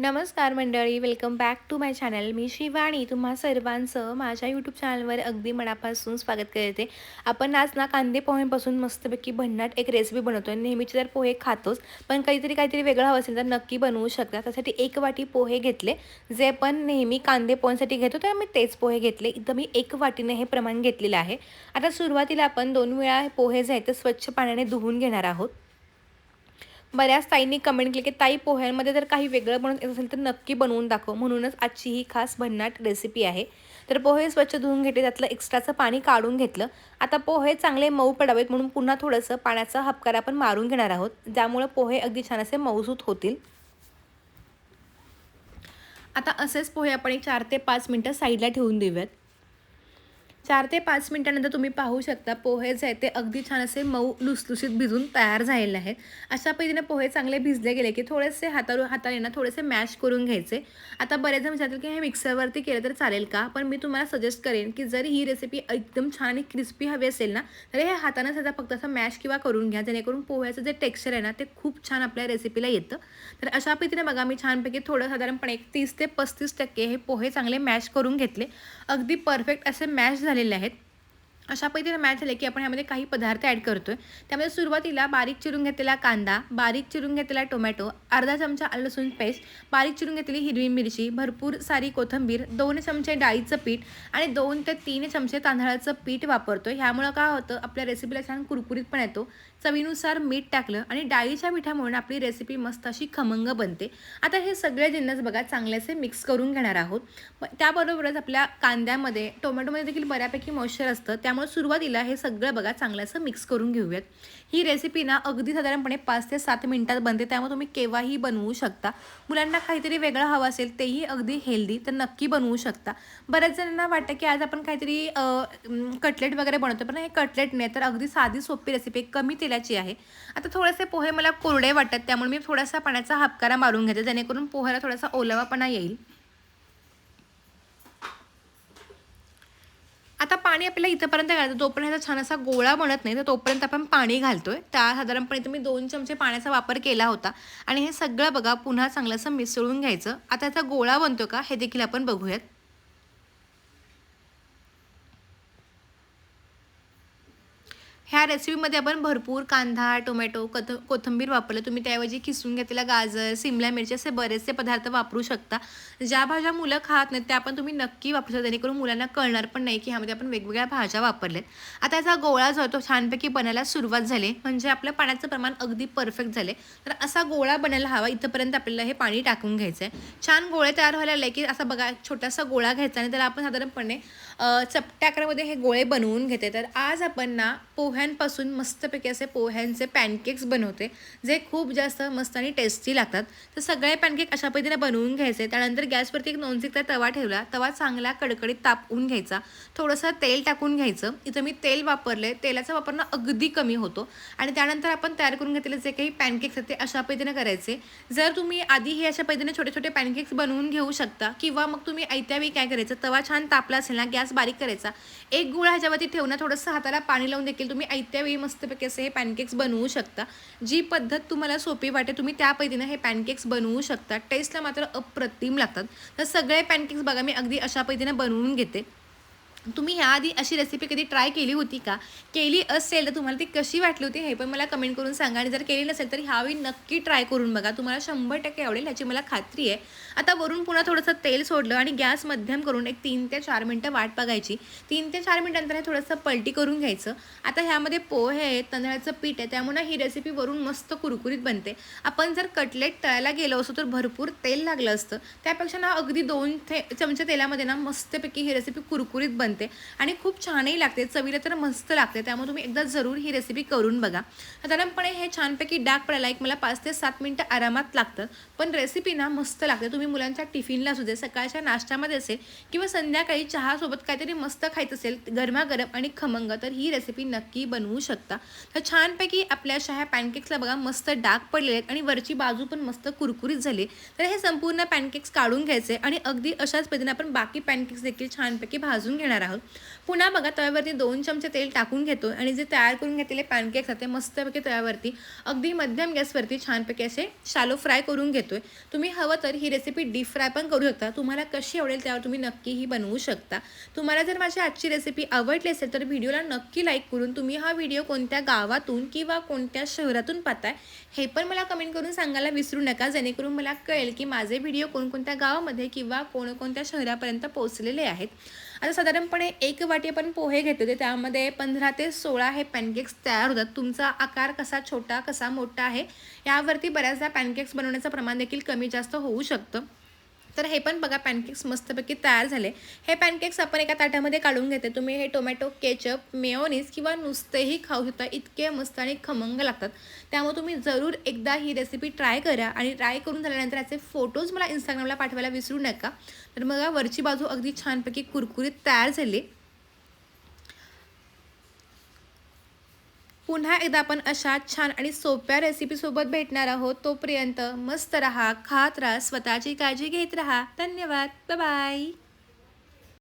नमस्कार मंडळी welcome back to my channel मी शिवाणी तुम्हा सर्वांचं माझ्या यूट्यूब चॅनलवर अगदी मनापासून स्वागत करते. आपण आज ना कांदे पोह्यांपासून मस्तपैकी भन्नाट एक रेसिपी बनवतो आहे नेहमीचे तर पोहे खातोच पण काहीतरी काहीतरी वेगळं हवं असेल तर नक्की बनवू शकता. त्यासाठी एक वाटी पोहे घेतले. जे आपण नेहमी कांदे पोह्यांसाठी घेतो तर मी तेच पोहे घेतले. इथं मी एक वाटीने हे प्रमाण घेतलेलं आहे. आता सुरुवातीला आपण दोन वेळा पोहे जे आहेत ते स्वच्छ पाण्याने धुवून घेणार आहोत. बऱ्याच ताईंनी कमेंट केली की ताई पोह्यांमध्ये जर काही वेगळं बनवून येत असेल तर नक्की बनवून दाखव. म्हणूनच आजची ही खास भन्नाट रेसिपी आहे. तर पोहे स्वच्छ धुवून घेतले त्यातलं एक्स्ट्राचं पाणी काढून घेतलं. आता पोहे चांगले मऊ पडावेत म्हणून पुन्हा थोडंसं पाण्याचा हपकार आपण मारून घेणार आहोत. ज्यामुळे पोहे अगदी छान असे मऊसूत होतील. आता असेच पोहे आपण एक चार ते पाच मिनटं साईडला ठेवून देऊयात. चार ते पाच मिनटानंतर तुम्ही पाहू शकता पोहे जे आहेत ते अगदी छान असे मऊ लुसलुसीत भिजून तयार झालेले आहेत. अशा पद्धतीने पोहे चांगले भिजले गेले की थोडेसे हातावर हाताने ना थोडेसे मॅश करून घ्यायचे. आता बरेच जण विचारतील की हे मिक्सरवरती केलं तर चालेल का? पण मी तुम्हाला सजेस्ट करेन की जर ही रेसिपी एकदम छान आणि क्रिस्पी हवी असेल ना तर हे हाताने सध्या फक्त असं मॅश किंवा करून घ्या. जेणेकरून पोह्याचं जे टेक्स्चर आहे ना ते खूप छान आपल्या रेसिपीला येतं. तर अशा पद्धतीने बघा मी छानपैकी थोडं साधारणपणे एक तीस ते पस्तीस टक्के हे पोहे चांगले मॅश करून घेतले. अगदी परफेक्ट असे मॅश झाले झालेले आहेत. अशा पद्धतीने मॅच झाले की आपण ह्यामध्ये काही पदार्थ ॲड करतो आहे त्यामध्ये सुरुवातीला बारीक चिरून घेतलेला कांदा बारीक चिरून घेतलेला टोमॅटो अर्धा चमचा लसूण पेस्ट बारीक चिरून घेतलेली हिरवी मिरची भरपूर सारी कोथिंबीर दोन चमचे डाळीचं पीठ आणि दोन ते तीन चमचे तांदळाचं पीठ वापरतो ह्यामुळं काय होतं आपल्या रेसिपीला छान कुरकुरीत पण येतो. चवीनुसार मीठ टाकलं आणि डाळीच्या पिठामुळे आपली रेसिपी मस्त अशी खमंग बनते. आता हे सगळे जिन्नस बघा चांगल्याचे मिक्स करून घेणार आहोत. त्याबरोबरच आपल्या कांद्यामध्ये टोमॅटोमध्ये देखील बऱ्यापैकी मॉइश्चर असतं. त्यामुळे सुरुवातीला हे सगळं बघा चांगलं असं मिक्स करून घेऊयात. ही रेसिपी ना अगदी साधारणपणे पाच ते सात मिनटात बनते त्यामुळे तुम्ही केव्हाही बनवू शकता. मुलांना काहीतरी वेगळं हवं असेल तेही अगदी हेल्दी तर नक्की बनवू शकता. बऱ्याच जणांना वाटतं की आज आपण काहीतरी कटलेट वगैरे बनवतो पण हे कटलेट नाही तर अगदी साधी सोपी रेसिपी कमी तेलाची आहे. आता थोडेसे पोहे मला कोरडे वाटतात त्यामुळे मी थोडासा पाण्याचा हापकारा मारून घेते जेणेकरून पोह्याला थोडासा ओलावापणा येईल. आता पाणी आपल्याला इथंपर्यंत घालायचं. जोपर्यंत ह्याचा छान असा गोळा बनत नाही तर तोपर्यंत आपण पाणी घालतोय. त्या साधारणपणे तुम्ही दोन चमचे पाण्याचा वापर केला होता. आणि हे सगळं बघा पुन्हा चांगलं असं मिसळून घ्यायचं. आता याचा गोळा बनतो का हे देखील आपण बघूयात. ह्या रेसिपीमध्ये आपण भरपूर कांदा टोमॅटो कथ कोथिंबीर वापरलं. तुम्ही त्याऐवजी किसून घेतलेला गाजर सिमला मिरची असे बरेचसे पदार्थ वापरू शकता. ज्या भाज्या मुलं खात नाहीत त्या पण तुम्ही नक्की वापरू शकता. जेणेकरून मुलांना कळणार पण नाही की ह्यामध्ये आपण वेगवेगळ्या भाज्या वापरल्यात. आता याचा गोळा जो आहे तो छानपैकी बनायला सुरुवात झाली. म्हणजे आपल्या पाण्याचं प्रमाण अगदी परफेक्ट झाले. तर असा गोळा बनायला हवा. इथंपर्यंत आपल्याला हे पाणी टाकून घ्यायचं आहे. छान गोळे तयार व्हायला लागले की असा बघा छोटासा गोळा घ्यायचा आणि त्याला आपण साधारणपणे चपट्याकड्यामध्ये हे गोळे बनवून घेते तर आज आपण ना पोह्यांपासून मस्तपैकी असे पोह्यांचे पॅनकेक्स बनवते. जे खूप जास्त मस्त आणि टेस्टी लागतात. तर सगळे पॅनकेक अशा पद्धतीने बनवून घ्यायचे. त्यानंतर गॅसवरती एक नॉनस्टिकचा तवा ठेवला. तवा चांगला कडकडीत तापवून घ्यायचा. थोडंसं तेल टाकून घ्यायचं. इथं मी तेल वापरले तेलाचा वापरणं अगदी कमी होतो. आणि त्यानंतर आपण तयार करून घेतलेले जे काही पॅनकेक्स आहेत ते अशा पद्धतीने करायचे. जर तुम्ही आधी हे अशा पद्धतीने छोटे छोटे पॅनकेक्स बनवून घेऊ शकता किंवा मग तुम्ही ऐत्यावेळी काय करायचं? तवा छान तापला असेल ना गॅस बारीक करायचा. एक गुळ ह्याच्यावरती ठेवणं थोडंसं हाताला पाणी लावून देखील तुम्ही ऐत्यावेळी मस्तपैकी असे हे पॅनकेक्स बनवू शकता. जी पद्धत तुम्हाला सोपी वाटे तुम्ही त्या पद्धतीनं हे पॅनकेक्स बनवू शकता. टेस्टला मात्र अप्रतिम लागतात. तर सगळे पॅनकेक्स बघा मी अगदी अशा पद्धतीनं बनवून घेते. तुम्ही ह्याआधी अशी रेसिपी कधी ट्राय केली होती का? केली असेल तर तुम्हाला ती कशी वाटली होती हे पण मला कमेंट करून सांगा. आणि जर केली नसेल तर ह्यावेळी नक्की ट्राय करून बघा. तुम्हाला शंभर टक्के आवडेल ह्याची मला खात्री आहे. आता वरून पुन्हा थोडंसं तेल सोडलं आणि गॅस मध्यम करून एक तीन ते चार मिनटं वाट बघायची. तीन ते चार मिनटानंतर हे थोडंसं पलटी करून घ्यायचं. आता ह्यामध्ये पोहे आहे तांदळाचं पीठ आहे. त्यामुळे ही रेसिपी वरून मस्त कुरकुरीत बनते. आपण जर कटलेट तळायला गेलो असतो तर भरपूर तेल लागलं असतं. त्यापेक्षा ना अगदी दोन थे चमचे तेलामध्ये ना मस्तपैकी ही रेसिपी कुरकुरीत बनते. बनते आणि खूप छानही लागते. चवीला तर मस्त लागते. त्यामुळे तुम्ही एकदा जरूर ही रेसिपी करून बघा. साधारणपणे हे छानपैकी डाग पडायला एक मला पाच ते सात मिनटं आरामात लागतं. पण रेसिपी ना मस्त लागते. तुम्ही मुलांच्या टिफिनला असू दे सकाळच्या नाश्त्यामध्ये असेल किंवा संध्याकाळी चहासोबत काहीतरी मस्त खायचं असेल गरमागरम आणि खमंग तर ही रेसिपी नक्की बनवू शकता. तर छानपैकी आपल्या अशा ह्या पॅनकेक्सला बघा मस्त डाग पडलेले आहेत आणि वरची बाजू पण मस्त कुरकुरीत झाली तर हे संपूर्ण पॅनकेक्स काढून घ्यायचे आणि अगदी अशाच पद्धतीने आपण बाकी पॅनकेक्स देखील छानपैकी भाजून घेणार घेणार आहोत. पुन्हा बघा तव्यावरती दोन चमचे तेल टाकून घेतो आणि जे तयार करून घेतलेले पॅनकेक्स आहेत ते मस्तपैकी तव्यावरती अगदी मध्यम गॅसवरती छानपैकी असे शालो फ्राय करून घेतोय. तुम्ही हवं तर ही रेसिपी डीप फ्राय पण करू शकता. तुम्हाला कशी आवडेल त्यावर तुम्ही नक्की ही बनवू शकता. तुम्हाला जर माझी आजची रेसिपी आवडली असेल तर व्हिडिओला नक्की लाईक करून तुम्ही हा व्हिडिओ कोणत्या गावातून किंवा कोणत्या शहरातून पाहताय हे पण मला कमेंट करून सांगायला विसरू नका. जेणेकरून मला कळेल की माझे व्हिडिओ कोणकोणत्या गावामध्ये किंवा कोणकोणत्या शहरापर्यंत पोहोचलेले आहेत. आता साधारण साधारणपणे एक वाटी आपण पोहे घेतो ते त्यामध्ये पंधरा ते सोळा हे पॅनकेक्स तयार होतात. तुमचा आकार कसा छोटा कसा मोठा आहे यावरती बऱ्याचदा पॅनकेक्स बनवण्याचं प्रमाण देखील कमी जास्त होऊ शकतं. तर हे पण बघा पॅनकेक्स मस्तपैकी तयार झाले. हे पॅनकेक्स आपण एका ताटामध्ये काढून घेते. तुम्ही हे टोमॅटो केचप मेओनीस किंवा नुसतेही खाऊ शकता. इतके मस्त आणि खमंग लागतात. त्यामुळे तुम्ही जरूर एकदा ही रेसिपी ट्राय करा आणि ट्राय करून झाल्यानंतर याचे फोटोज मला इंस्टाग्रामला पाठवायला विसरू नका. तर मग वरची बाजू अगदी छानपैकी कुरकुरीत तयार झाली. पुन्हा एकदा आपण अशा छान आणि सोप्या रेसिपीसोबत भेटणार आहोत. तोपर्यंत मस्त रहा खात राहा स्वतःची काळजी घेत राहा. धन्यवाद. बाय